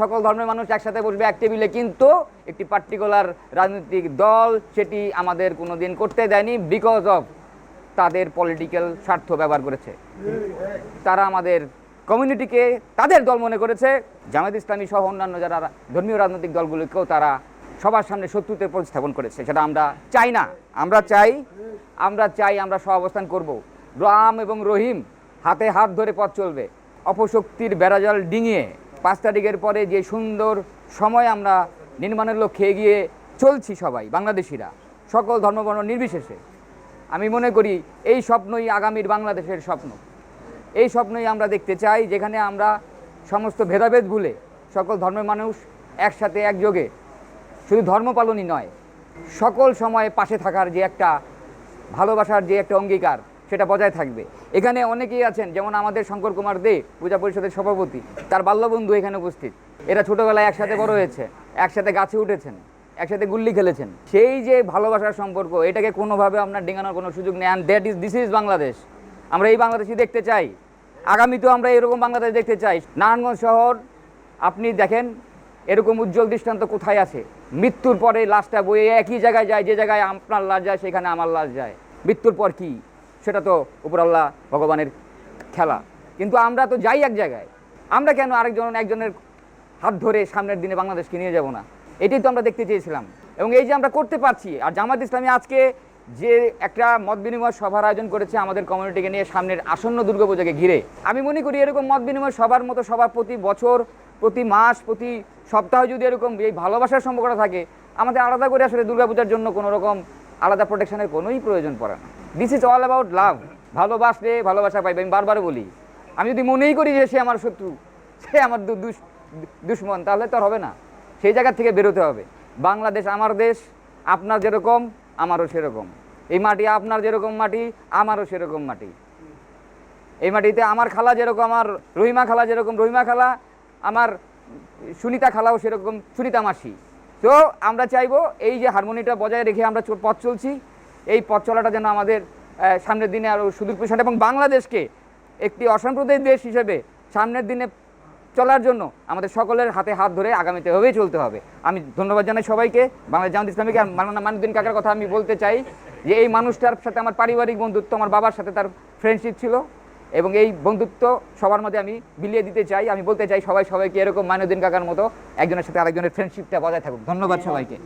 সকল ধর্মের মানুষ একসাথে বসবে এক টেবিলে, কিন্তু একটি পার্টিকুলার রাজনৈতিক দল সেটি আমাদের কোনোদিন করতে দেয়নি বিকজ অফ তাদের পলিটিক্যাল স্বার্থ ব্যবহার করেছে। তারা আমাদের কমিউনিটিকে তাদের দল মনে করেছে। জামাত ইসলামী সহ অন্যান্য যারা ধর্মীয় রাজনৈতিক দলগুলিকেও তারা সবার সামনে শত্রুতে প্রতিস্থাপন করেছে, সেটা আমরা চাই না। আমরা চাই আমরা চাই আমরা সহ অবস্থান করব। রাম এবং রহিম হাতে হাত ধরে পথ চলবে। অপশক্তির বেড়াজাল ডিঙিয়ে পাঁচ তারিখের পরে যে সুন্দর সময় আমরা নির্মাণের লক্ষ্যে এগিয়ে চলছি সবাই, বাংলাদেশিরা। সকল ধর্মবর্ণ নির্বিশেষে। আমি মনে করি এই স্বপ্নই আগামীর বাংলাদেশের স্বপ্ন। এই স্বপ্নই আমরা দেখতে চাই, যেখানে আমরা সমস্ত ভেদাভেদ ভুলে সকল ধর্মের মানুষ একসাথে একযোগে। শুধু ধর্ম পালনই নয়, সকল সময়ে পাশে থাকার যে একটা ভালোবাসার যে একটা অঙ্গীকার সেটা বজায় থাকবে। এখানে অনেকেই আছেন, যেমন আমাদের শঙ্কর কুমার দে, পূজা পরিষদের সভাপতি, তার বাল্যবন্ধু এখানে উপস্থিত। এরা ছোটোবেলায় একসাথে বড় হয়েছে, একসাথে গাছে উঠেছেন, একসাথে গুল্লি খেলেছেন। সেই যে ভালোবাসার সম্পর্ক, এটাকে কোনোভাবে আপনার ডেঙানোর কোনো সুযোগ নেই। And that is this is Bangladesh আমরা এই বাংলাদেশই দেখতে চাই। আগামীতেও আমরা এরকম বাংলাদেশ দেখতে চাই। নারায়ণগঞ্জ শহর, আপনি দেখেন, এরকম উজ্জ্বল দৃষ্টান্ত কোথায় আছে? মৃত্যুর পরে লাশটা বয়ে একই জায়গায় যায়, যে জায়গায় আপনার লাশ যায়, সেখানে আমার লাশ যায়। মৃত্যুর পর কি? সেটা তো উপরাল্লাহ ভগবানের খেলা। কিন্তু আমরা তো যাই এক জায়গায়। আমরা কেন আরেকজন একজনের হাত ধরে সামনের দিনে বাংলাদেশকে নিয়ে যাব না? এটাই তো আমরা দেখতে চেয়েছিলাম। এবং এই যে আমরা করতে পারছি, আর জামাত ইসলামী আজকে যে একটা মত বিনিময় সভার আয়োজন করেছে আমাদের কমিউনিটিকে নিয়ে সামনের আসন্ন দুর্গাপূজাকে ঘিরে। আমি মনে করি এরকম মত বিনিময় সবার মতো সবার প্রতি বছর, প্রতি মাস, প্রতি সপ্তাহ যদি এরকম এই ভালোবাসার সম্পর্কটা থাকে, আমাদের আলাদা করে আসলে দুর্গাপূজার জন্য কোনো রকম আলাদা প্রোটেকশনের কোনোই প্রয়োজন পড়ে না। This is all about love ভালোবাসলে ভালোবাসা পাইবে, আমি বারবার বলি। আমি যদি মনেই করি যে সে আমার শত্রু, সে আমার দুশ্মন, তাহলে তো হবে না। সেই জায়গা থেকে বেরোতে হবে। বাংলাদেশ আমার দেশ, আপনার যেরকম, আমারও সেরকম। এই মাটি আপনার যেরকম মাটি, আমারও সেরকম মাটি। এই মাটিতে আমার খালা যেরকম, আমার রহিমা খালা যেরকম, রহিমা খালা, আমার সুনিতা খালাও সেরকম, সুনিতা মাসি। তো আমরা চাইব এই যে হারমোনিটা বজায় রেখে আমরা পথ চলছি। এই পথ চলাটা যেন আমাদের সামনের দিনে আরও সুদূর প্রসার এবং বাংলাদেশকে একটি অসাম্প্রদায়িক দেশ হিসেবে সামনের দিনে চলার জন্য আমাদের সকলের হাতে হাত ধরে আগামীতে এভাবেই চলতে হবে। আমি ধন্যবাদ জানাই সবাইকে, বাংলাদেশ জামাত ইসলামীকে। আর মাননা মানুদ্দিন কাকার কথা আমি বলতে চাই যে এই মানুষটার সাথে আমার পারিবারিক বন্ধুত্ব, আমার বাবার সাথে তার ফ্রেন্ডশিপ ছিল এবং এই বন্ধুত্ব সবার মধ্যে আমি বিলিয়ে দিতে চাই। আমি বলতে চাই সবাই সবাইকে এরকম মাইনুদ্দিন কাকার মতো একজনের সাথে আরেকজনের ফ্রেন্ডশিপটা বজায় থাকুক। ধন্যবাদ সবাইকে।